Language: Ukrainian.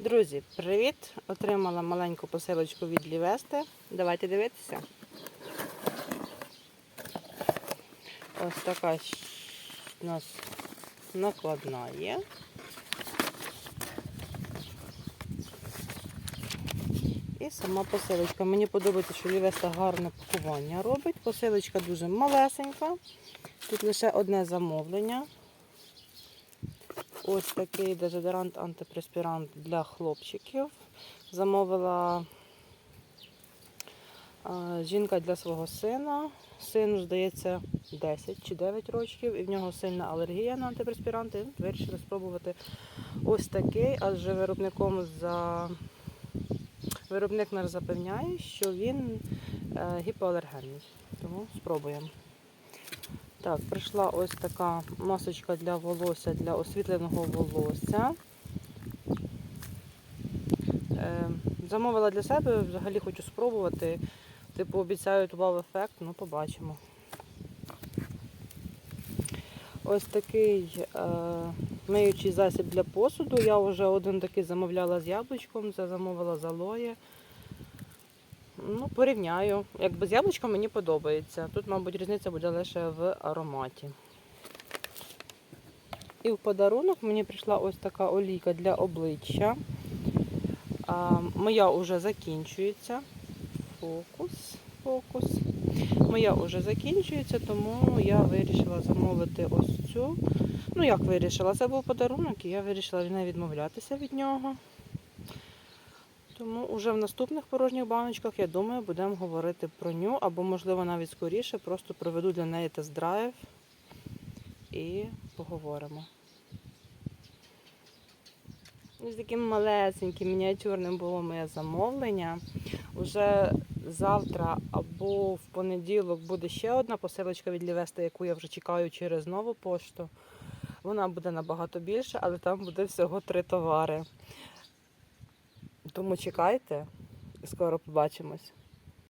Друзі, привіт! Отримала маленьку посилочку від Лівести. Давайте дивитися. Ось така у нас накладна є. І сама посилочка. Мені подобається, що Лівеста гарне пакування робить. Посилочка дуже малесенька. Тут лише одне замовлення. Ось такий дезодорант антипреспірант для хлопчиків. Замовила жінка для свого сина. Сину, здається, 10 чи 9 років, і в нього сильна алергія на антипреспіранти. Вирішили спробувати ось такий, адже виробником за виробник нас запевняє, що він е, гіпоалергенний. Тому спробуємо. Так, прийшла ось така масочка для волосся, для освітленого волосся. Е, замовила для себе, взагалі хочу спробувати. Типу обіцяють вау-ефект, ну побачимо. Ось такий е, миючий засіб для посуду. Я вже один такий замовляла з яблучком, це замовила з алоє. Ну, порівняю. Як без яблучка мені подобається. Тут, мабуть, різниця буде лише в ароматі. І в подарунок мені прийшла ось така олійка для обличчя. А, моя вже закінчується. Фокус, фокус. Моя вже закінчується, тому я вирішила замовити ось цю. Ну, як вирішила? Це був подарунок, і я вирішила не відмовлятися від нього. Тому вже в наступних порожніх баночках, я думаю, будемо говорити про ню, або, можливо, навіть скоріше, просто проведу для неї тест-драйв і поговоримо. Ось таким малесеньким, мініатюрним було моє замовлення. Уже завтра або в понеділок буде ще одна посилочка від Лівеста, яку я вже чекаю через нову пошту. Вона буде набагато більше, але там буде всього три товари. Тому чекайте скоро побачимось.